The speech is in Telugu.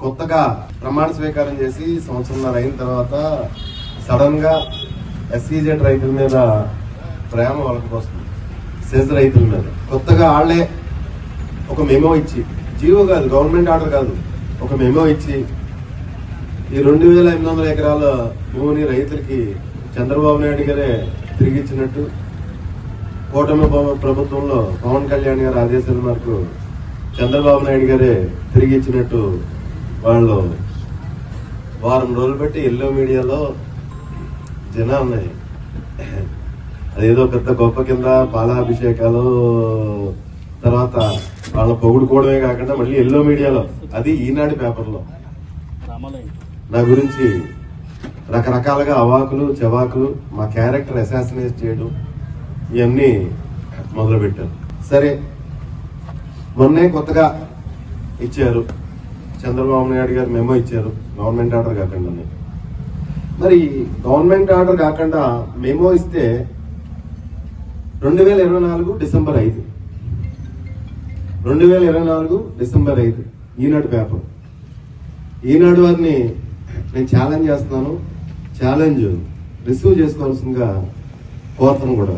కొత్తగా ప్రమాణ స్వీకారం చేసి సంవత్సరంన్నర అయిన తర్వాత సడన్గా ఎస్సీజెడ్ రైతుల మీద ప్రేమ వాళ్ళకి వస్తుంది. సెజ్ రైతుల మీద. కొత్తగా వాళ్ళే ఒక మెమో ఇచ్చి జీవో కాదు గవర్నమెంట్ ఆర్డర్ కాదు ఒక మెమో ఇచ్చి ఈ రెండు వేల ఎనిమిది వందల ఎకరాల భూమిని రైతులకి చంద్రబాబు నాయుడు గారే తిరిగి ఇచ్చినట్టు కూటమి ప్రభుత్వంలో పవన్ కళ్యాణ్ గారి ఆదేశాల మేరకు చంద్రబాబు నాయుడు గారే తిరిగి ఇచ్చినట్టు వాళ్ళు వారం రోజులు పెట్టి ఎల్లో మీడియాలో జనాన్ని అదేదో పెద్ద గొప్ప కింద పాలాభిషేకాలు తర్వాత వాళ్ళ పొగుడుకోవడమే కాకుండా మళ్ళీ ఎల్లో మీడియాలో. అది ఈనాడు పేపర్లో. నా గురించి రకరకాలుగా అవాకులు చవాకులు మా క్యారెక్టర్ అసాసినేట్ చేయడం ఇవన్నీ మొదలుపెట్టారు సరే మొన్నే కొత్తగా ఇచ్చారు. చంద్రబాబు నాయుడు గారు మెమో ఇచ్చారు. గవర్నమెంట్ ఆర్డర్ కాకుండా మరి గవర్నమెంట్ ఆర్డర్ కాకుండా మెమో ఇస్తే రెండు వేల ఇరవై నాలుగు డిసెంబర్ ఐదు. రెండు వేల ఇరవై నాలుగు డిసెంబర్ ఐదు. ఈనాడు పేపర్. ఈనాడు వారిని నేను ఛాలెంజ్ చేస్తున్నాను. ఛాలెంజ్ రిసీవ్ చేసుకోవాల్సిందిగా కోరుతాను కూడా.